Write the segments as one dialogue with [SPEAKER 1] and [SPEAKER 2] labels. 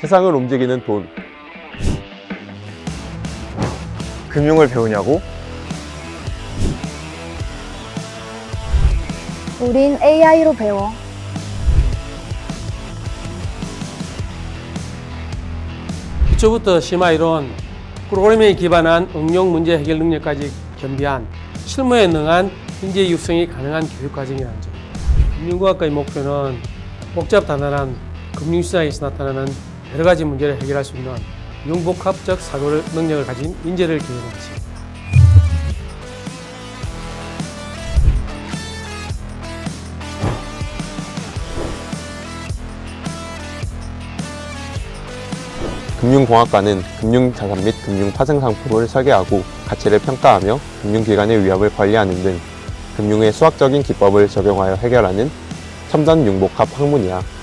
[SPEAKER 1] 세상을 움직이는 돈.
[SPEAKER 2] 금융을 배우냐고?
[SPEAKER 3] 우린 AI로 배워.
[SPEAKER 4] 기초부터 심화 이론, 프로그래밍에 기반한 응용 문제 해결 능력까지 겸비한 실무에 능한 인재 육성이 가능한 교육 과정이라는 점. 금융공학과의 목표는 복잡 단단한 금융시장에서 나타나는 여러 가지 문제를 해결할 수 있는 융복합적 사고 능력을 가진 인재를 기르는 것입니다.
[SPEAKER 1] 금융공학과는 금융자산 및 금융파생상품을 설계하고 가치를 평가하며 금융기관의 위협을 관리하는 등 금융의 수학적인 기법을 적용하여 해결하는 첨단 융복합 학문이야.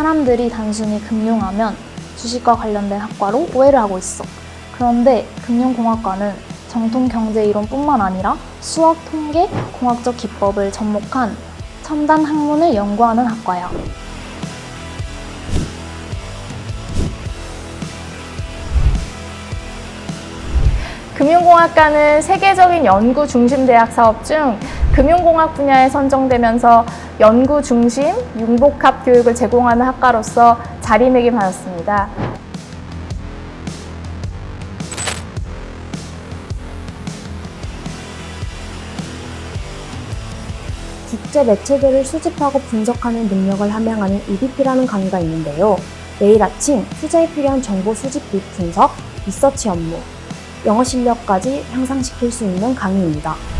[SPEAKER 3] 사람들이 단순히 금융하면 주식과 관련된 학과로 오해를 하고 있어. 그런데 금융공학과는 정통 경제 이론뿐만 아니라 수학, 통계, 공학적 기법을 접목한 첨단 학문을 연구하는 학과야.
[SPEAKER 5] 금융공학과는 세계적인 연구 중심 대학 사업 중 금융공학 분야에 선정되면서 연구 중심 융복합 교육을 제공하는 학과로서 자리매김하였습니다.
[SPEAKER 6] 국제 매체들을 수집하고 분석하는 능력을 함양하는 EBP라는 강의가 있는데요. 매일 아침 투자에 필요한 정보 수집 및 분석, 리서치 업무, 영어 실력까지 향상시킬 수 있는 강의입니다.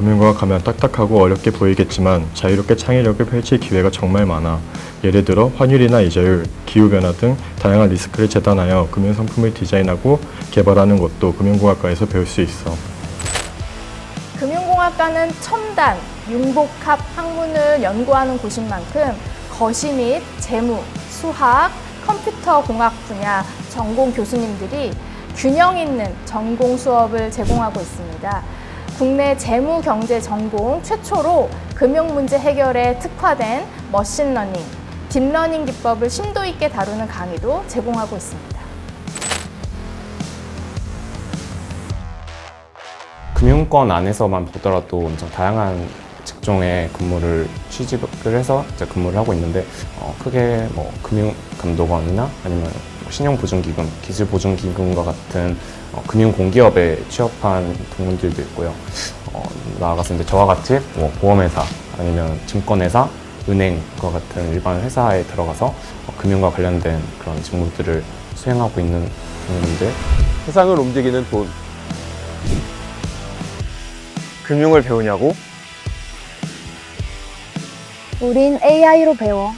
[SPEAKER 7] 금융과학 하면 딱딱하고 어렵게 보이겠지만 자유롭게 창의력을 펼칠 기회가 정말 많아. 예를 들어 환율이나 이자율, 기후변화 등 다양한 리스크를 재단하여 금융상품을 디자인하고 개발하는 것도 금융공학과에서 배울 수 있어.
[SPEAKER 5] 금융공학과는 첨단 융복합 학문을 연구하는 곳인 만큼 거시 및 재무, 수학, 컴퓨터 공학 분야 전공 교수님들이 균형 있는 전공 수업을 제공하고 있습니다. 국내 재무 경제 전공 최초로 금융 문제 해결에 특화된 머신러닝, 딥러닝 기법을 심도 있게 다루는 강의도 제공하고 있습니다.
[SPEAKER 8] 금융권 안에서만 보더라도 엄청 다양한 직종의 근무를 취직을 해서 이제 근무를 하고 있는데 어, 크게 뭐 금융 감독원이나 아니면 뭐 신용보증기금, 기술보증기금과 같은 어, 금융공기업에 취업한 동문들도 있고요. 어, 나아가서 이제 저와 같이 뭐 보험회사 아니면 증권회사, 은행과 같은 일반 회사에 들어가서 어, 금융과 관련된 그런 직무들을 수행하고 있는 동문들
[SPEAKER 1] 세상을 움직이는 돈.
[SPEAKER 2] 금융을 배우냐고?
[SPEAKER 3] 우린 AI로 배워.